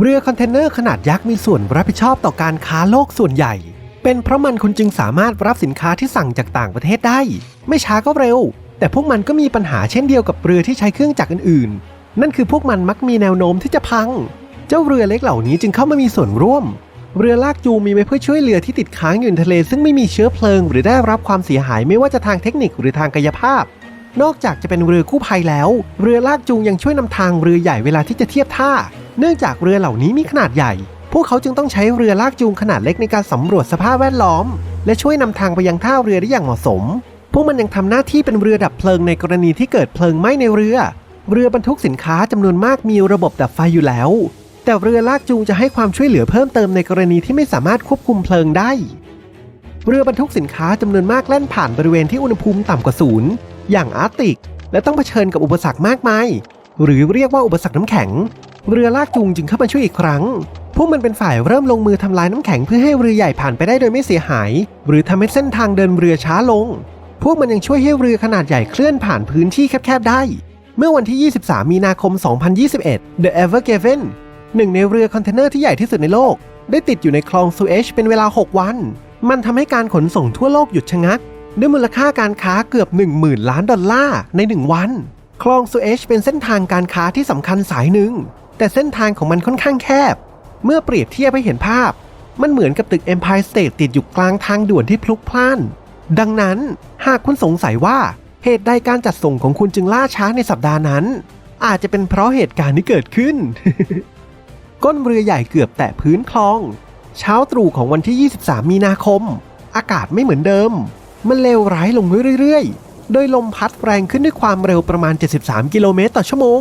เรือคอนเทนเนอร์ขนาดยักษ์มีส่วนรับผิดชอบต่อการค้าโลกส่วนใหญ่ เป็นเพราะมันคุณจึงสามารถรับสินค้าที่สั่งจากต่างประเทศได้ ไม่ช้าก็เร็ว แต่พวกมันก็มีปัญหาเช่นเดียวกับเรือที่ใช้เครื่องจักรอื่นๆ นั่นคือพวกมันมักมีแนวโน้มที่จะพัง เจ้าเรือเล็กเหล่านี้จึงเข้ามามีส่วนร่วม เรือลากจูงมีไว้เพื่อช่วยเรือที่ติดค้างอยู่ในทะเล ซึ่งไม่มีเชื้อเพลิง หรือได้รับความเสียหายไม่ว่าจะทางเทคนิคหรือทางกายภาพ นอกจากจะเป็นเรือกู้ภัยแล้ว เรือลากจูงยังช่วยนำทางเรือใหญ่เวลาที่จะเทียบท่า เนื่องจากเรือเหล่านี้มีขนาดใหญ่ พวกเขาจึงต้องใช้เรือลากจูงขนาดเล็กในการสำรวจสภาพแวดล้อม และช่วยนำทางไปยังท่าเรือได้อย่างเหมาะสม พวกมันยังทำหน้าที่เป็นเรือดับเพลิงในกรณีที่เกิดเพลิงไหม้ในเรือ เรือบรรทุกสินค้าจำนวนมากมีระบบดับไฟอยู่แล้ว แต่เรือลากจูงจะให้ความช่วยเหลือเพิ่มเติมในกรณีที่ไม่สามารถควบคุมเพลิงได้ เรือบรรทุกสินค้าจำนวนมากแล่นผ่านบริเวณที่อุณหภูมิต่ำกว่าศูนย์อย่างอาร์กติก และต้องเผชิญกับอุปสรรคมากมายหรือเรียกว่าอุปสรรคน้ำแข็ง เรือลากจูงจึงเข้ามาช่วยอีกครั้ง พวกมันเป็นฝ่ายเริ่มลงมือทำลายน้ำแข็งเพื่อให้เรือใหญ่ผ่านไปได้โดยไม่เสียหาย หรือทำให้เส้นทางเดินเรือช้าลง พวกมันยังช่วยให้เรือขนาดใหญ่เคลื่อนผ่านพื้นที่แคบๆได้ เมื่อวันที่ 23 มีนาคม 2021 The Ever Given หนึ่งในเรือคอนเทนเนอร์ที่ใหญ่ที่สุดในโลก ได้ติดอยู่ในคลองซูเอชเป็นเวลา 6 วัน มันทำให้การขนส่งทั่วโลกหยุดชะงัก ด้วยมูลค่าการค้าเกือบ 10,000 ล้านดอลลาร์ใน 1 วัน คลองซูเอชเป็นเส้นทางการค้าที่สำคัญสายหนึ่ง แต่เส้นทางของมันค่อนข้างแคบ เมื่อเปรียบเทียบให้เห็นภาพ มันเหมือนกับตึก Empire State ติดอยู่กลางทางด่วนที่พลุกพล่าน ดังนั้นหากคุณสงสัยว่าเหตุใดการจัดส่งของคุณจึงล่าช้าในสัปดาห์นั้น อาจจะเป็นเพราะเหตุการณ์ที่เกิดขึ้น ก้นเรือใหญ่เกือบแตะพื้นคลอง เช้าตรู่ของวันที่ 23 มีนาคม อากาศไม่เหมือนเดิม มันเลวร้ายลงเรื่อยๆ โดยลมพัดแรงขึ้นด้วยความเร็วประมาณ 73 กิโลเมตรต่อชั่วโมง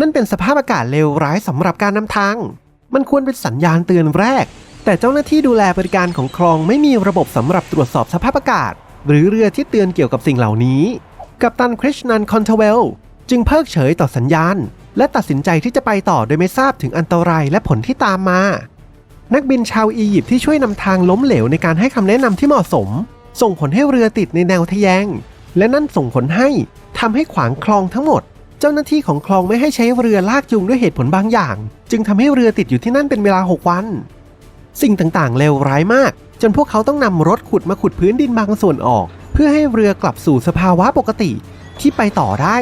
นั่นเป็นสภาพอากาศเลวร้ายสำหรับการนำทาง มันควรเป็นสัญญาณเตือนแรก แต่เจ้าหน้าที่ดูแลบริการของคลองไม่มีระบบสำหรับตรวจสอบสภาพอากาศ หรือเรือที่เตือนเกี่ยวกับสิ่งเหล่านี้ กัปตันคริชนันคอนเทเวลจึงเพิกเฉยต่อสัญญาณ และตัดสินใจที่จะไปต่อโดยไม่ทราบถึงอันตรายและผลที่ตามมา นักบินชาวอียิปต์ที่ช่วยนำทางล้มเหลวในการให้คำแนะนำที่เหมาะสม ส่งผลให้เรือติดในแนวทะแยง และนั่นส่งผลให้ทำให้ขวางคลองทั้งหมด เจ้าหน้าที่ของคลองไม่ให้ใช้เรือลากจูงด้วยเหตุผลบางอย่าง จึงทำให้เรือติดอยู่ที่นั่นเป็นเวลา 6 วัน สิ่งต่างๆเลวร้ายมาก จนพวกเขาต้องนำรถขุดมาขุดพื้นดินบางส่วนออก เพื่อให้เรือกลับสู่สภาวะปกติที่ไปต่อได้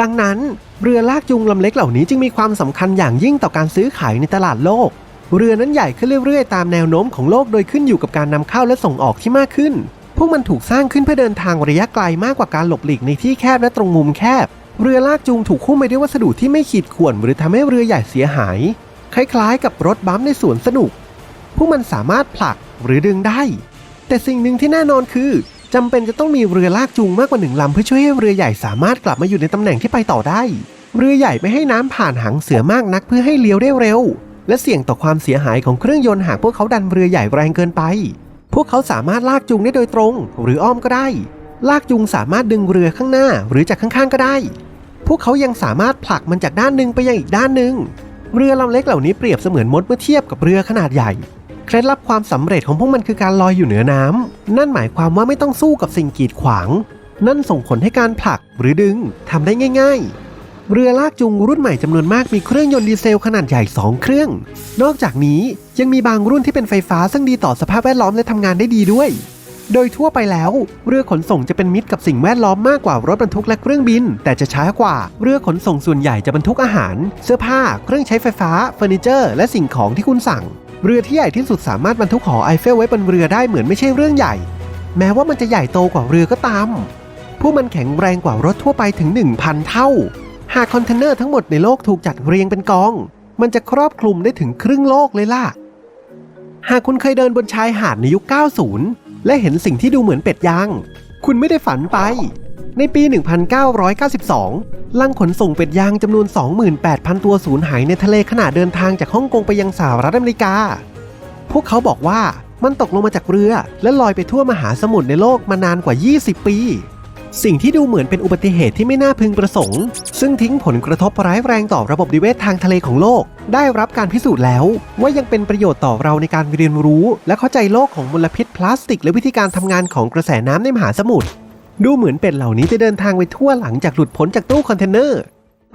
ดังนั้นเรือลากจูงลำเล็กเหล่านี้จึงมีความสำคัญอย่างยิ่งต่อการซื้อขายในตลาดโลก เรือนั้นใหญ่ขึ้นเรื่อยๆ ตามแนวโน้มของโลกโดยขึ้นอยู่กับการนำเข้าและส่งออกที่มากขึ้น พวกมันถูกสร้างขึ้นเพื่อเดินทางระยะไกลมากกว่าการหลบหลีกในที่แคบและตรงมุมแคบ เรือลากจูงถูกคุ้มไปด้วยวัสดุที่ไม่ขีดข่วน หรือทำให้เรือใหญ่เสียหาย คล้ายๆ กับรถบัมป์ในสวนสนุก พวกมันสามารถผลักหรือดึงได้ แต่สิ่งหนึ่งที่แน่นอนคือจำเป็นจะต้องมีเรือลากจูงมากกว่าหนึ่งลำเพื่อช่วยให้เรือใหญ่สามารถกลับมาอยู่ในตำแหน่งที่ไปต่อได้ เรือใหญ่ไม่ให้น้ำผ่านหางเสือมากนักเพื่อให้เลี้ยวได้เร็ว และเสี่ยงต่อความเสียหายของเครื่องยนต์หากพวกเขาดันเรือใหญ่แรงเกินไป พวกเขาสามารถลากจูงได้โดยตรง หรืออ้อมก็ได้ ลากจูงสามารถดึงเรือข้างหน้าหรือจากข้างๆก็ได้ พวกเขายังสามารถผลักมันจากด้านหนึ่งไปยังอีกด้านหนึ่ง เรือลำเล็กเหล่านี้เปรียบเสมือนมดเมื่อเทียบกับเรือขนาดใหญ่ เคล็ดลับความสำเร็จของพวกมันคือการลอยอยู่เหนือน้ำนั่นหมายความว่าไม่ต้องสู้กับสิ่งกีดขวาง นั่นส่งผลให้การผลักหรือดึงทำได้ง่าย ๆ เรือลากจูงรุ่นใหม่จำนวนมากมีเครื่องยนต์ดีเซลขนาดใหญ่ 2 เครื่อง นอกจากนี้ยังมีบางรุ่นที่เป็นไฟฟ้าซึ่งดีต่อสภาพแวดล้อมและทำงานได้ดีด้วย โดยทั่วไปแล้ว เรือขนส่งจะเป็นมิตรกับสิ่งแวดล้อมมากกว่ารถบรรทุกและเครื่องบิน แต่จะช้ากว่า เรือขนส่งส่วนใหญ่จะบรรทุกอาหาร เสื้อผ้า เครื่องใช้ไฟฟ้าเฟอร์นิเจอร์ และสิ่งของที่คุณสั่ง เรือที่ใหญ่ที่สุดสามารถบรรทุกหอไอเฟลไว้บนเรือได้เหมือนไม่ใช่เรื่องใหญ่ แม้ว่ามันจะใหญ่โตกว่าเรือก็ตามพวกมันแข็งแรงกว่ารถทั่วไปถึง 1,000 เท่า หากคอนเทนเนอร์ทั้งหมดในโลกถูกจัดเรียงเป็นกอง มันจะครอบคลุมได้ถึงครึ่งโลกเลยล่ะ หากคุณเคยเดินบนชายหาดในยุค 90 และเห็นสิ่งที่ดูเหมือนเป็ดย่าง คุณไม่ได้ฝันไป ในปี 1992 ลังขนส่งเป็ดย่างจำนวน 28,000 ตัวสูญหายในทะเลขณะเดินทางจากฮ่องกงไปยังสหรัฐอเมริกา พวกเขาบอกว่ามันตกลงมาจากเรือ และลอยไปทั่วมหาสมุทรในโลกมานานกว่า 20 ปี สิ่งที่ดูเหมือนเป็นอุบัติเหตุที่ไม่น่าพึงประสงค์ ซึ่งทิ้งผลกระทบร้ายแรงต่อระบบนิเวศทางทะเลของโลก ได้รับการพิสูจน์แล้ว ว่ายังเป็นประโยชน์ต่อเราในการเรียนรู้ และเข้าใจโลกของมลพิษพลาสติก และวิธีการทำงานของกระแสน้ำในมหาสมุทรดูเหมือนเป็ดเหล่านี้จะเดินทางไปทั่วหลังจากหลุดพ้นจากตู้คอนเทนเนอร์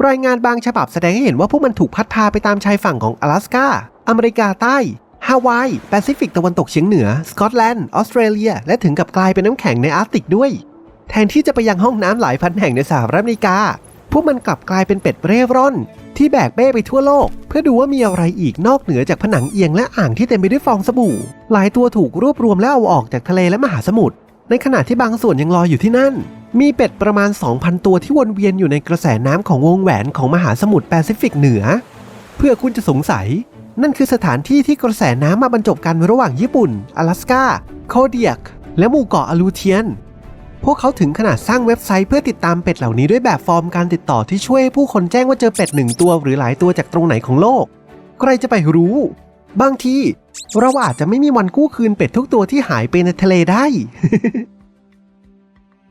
รายงานบางฉบับแสดงให้เห็นว่าพวกมันถูกพัดพาไปตามชายฝั่งของ阿拉สกาอเมริกาใต้ฮาวาย แปซิฟิกตะวันตกเฉียงเหนือ สกอตแลนด์ ออสเตรเลีย และถึงกับกลายเป็นน้ำแข็งในอาร์กติกด้วย แทนที่จะไปยังห้องน้ำหลายพันแห่งในสหรัฐอเมริกา พวกมันกลับกลายเป็นเป็ดเร่ร่อน ที่แบกเป้ไปทั่วโลก เพื่อดูว่ามีอะไรอีกนอกเหนือจากผนังเอียงและอ่างที่เต็มไปด้วยฟองสบู่ หลายตัวถูกรวบรวมแล้วเอาออกจากทะเลและมหาสมุทร ในขณะที่บางส่วนยังลอยอยู่ที่นั่น มีเป็ดประมาณ 2,000 ตัวที่วนเวียนอยู่ในกระแสน้ำของวงแหวนของมหาสมุทรแปซิฟิกเหนือ เพื่อคุณจะสงสัย นั่นคือสถานที่ที่กระแสน้ำมาบรรจบกันระหว่างญี่ปุ่น阿拉สกาโคเดียก และหมู่เกาะอลูเทียน วกเขาถึงขนาดสร้างเว็บไซต์เพื่อติดตามเป็ดเหล่านี้ด้วยแบบฟอร์มการติดต่อที่ช่วยให้ผู้คนแจ้งว่าเจอเป็ดหนึ่งตัวหรือหลายตัวจากตรงไหนของโลก ใครจะไปรู้ บางทีเราอาจจะไม่มีวันกู้คืนเป็ดทุกตัวที่หายไปในทะเลได้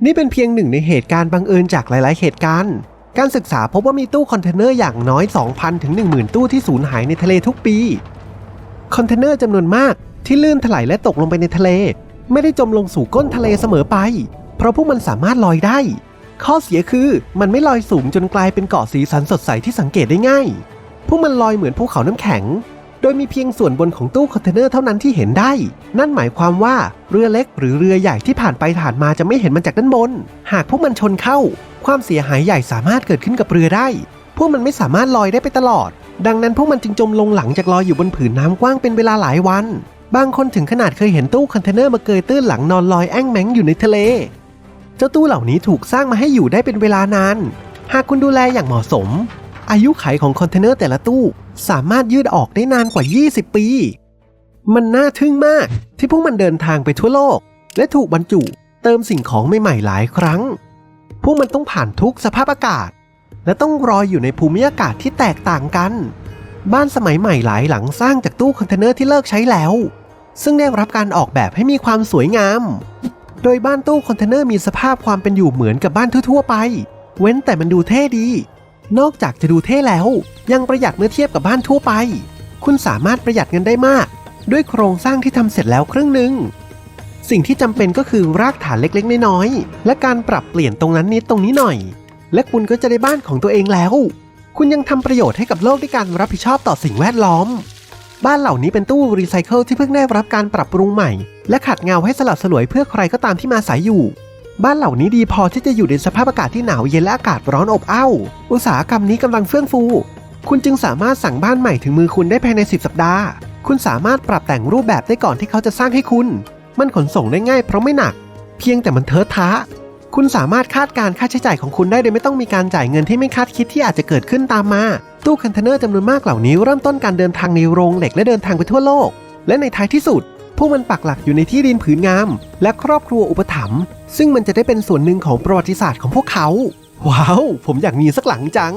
นี่เป็นเพียงหนึ่งในเหตุการณ์บังเอิญจากหลาย ๆ เหตุการณ์ การศึกษาพบว่ามีตู้คอนเทนเนอร์อย่างน้อย 2,000 ถึง 10,000 ตู้ที่สูญหายในทะเลทุกปี คอนเทนเนอร์จำนวนมากที่ลื่นถลายและตกลงไปในทะเล ไม่ได้จมลงสู่ก้นทะเลเสมอไป เพราะพวกมันสามารถลอยได้ ข้อเสียคือมันไม่ลอยสูงจนกลายเป็นเกาะสีสันสดใสที่สังเกตได้ง่าย พวกมันลอยเหมือนภูเขาน้ำแข็ง โดยมีเพียงส่วนบนของตู้คอนเทนเนอร์เท่านั้นที่เห็นได้ นั่นหมายความว่าเรือเล็กหรือเรือใหญ่ที่ผ่านไปผ่านมาจะไม่เห็นมันจากด้านบน หากพวกมันชนเข้า ความเสียหายใหญ่สามารถเกิดขึ้นกับเรือได้ พวกมันไม่สามารถลอยได้ไปตลอด ดังนั้นพวกมันจึงจมลงหลังจากลอยอยู่บนผืนน้ำกว้างเป็นเวลาหลายวันบางคนถึงขนาดเคยเห็นตู้คอนเทนเนอร์มาเกยตื้นหลังนอนลอยแอ่งแมงอยู่ในทะเล เจ้าตู้เหล่านี้ถูกสร้างมาให้อยู่ได้เป็นเวลานาน หากคุณดูแลอย่างเหมาะสม อายุไขของคอนเทนเนอร์แต่ละตู้สามารถยืดออกได้นานกว่า 20 ปี มันน่าทึ่งมากที่พวกมันเดินทางไปทั่วโลก และถูกบรรจุเติมสิ่งของใหม่ๆหลายครั้ง พวกมันต้องผ่านทุกสภาพอากาศ และต้องรออยู่ในภูมิอากาศที่แตกต่างกัน บ้านสมัยใหม่หลายหลังสร้างจากตู้คอนเทนเนอร์ที่เลิกใช้แล้ว ซึ่งได้รับการออกแบบให้มีความสวยงาม โดยบ้านตู้คอนเทนเนอร์มีสภาพความเป็นอยู่เหมือนกับบ้านทั่วๆไป เว้นแต่มันดูเท่ดี นอกจากจะดูเท่แล้ว ยังประหยัดเมื่อเทียบกับบ้านทั่วไป คุณสามารถประหยัดเงินได้มาก ด้วยโครงสร้างที่ทำเสร็จแล้วครึ่งหนึ่งสิ่งที่จำเป็นก็คือรากฐานเล็กๆ น้อยๆ และการปรับเปลี่ยนตรงนั้นนิดตรงนี้หน่อย และคุณก็จะได้บ้านของตัวเองแล้ว คุณยังทำประโยชน์ให้กับโลกด้วยการรับผิดชอบต่อสิ่งแวดล้อม บ้านเหล่านี้เป็นตู้รีไซเคิลที่เพิ่งได้รับการปรับปรุงใหม่ และขัดเงาให้สลัดสลวยเพื่อใครก็ตามที่มาอาศัยอยู่ บ้านเหล่านี้ดีพอที่จะอยู่ในสภาพอากาศที่หนาวเย็นและอากาศร้อนอบอ้าวอุตสาหกรรมนี้กำลังเฟื่องฟู คุณจึงสามารถสั่งบ้านใหม่ถึงมือคุณได้ภายใน 10 สัปดาห์ คุณสามารถปรับแต่งรูปแบบได้ก่อนที่เขาจะสร้างให้คุณ มันขนส่งได้ง่ายเพราะไม่หนัก เพียงแต่มันเทอะทะ คุณสามารถคาดการ์ค่าใช้จ่ายของคุณได้โดยไม่ต้องมีการจ่ายเงินที่ไม่คาดคิดที่อาจจะเกิดขึ้นตามมา ตู้คอนเทนเนอร์จำนวนมากเหล่านี้เริ่มต้นการเดินทางในโรงเหล็กและเดินทางไปทั่วโลก และในท้ายที่สุด พวกมันปักหลักอยู่ในที่ดินผืนงาม และครอบครัวอุปถัมภ์ซึ่งมันจะได้เป็นส่วนหนึ่งของประวัติศาสตร์ของพวกเขา ว้าว ผมอยากมีสักหลังจัง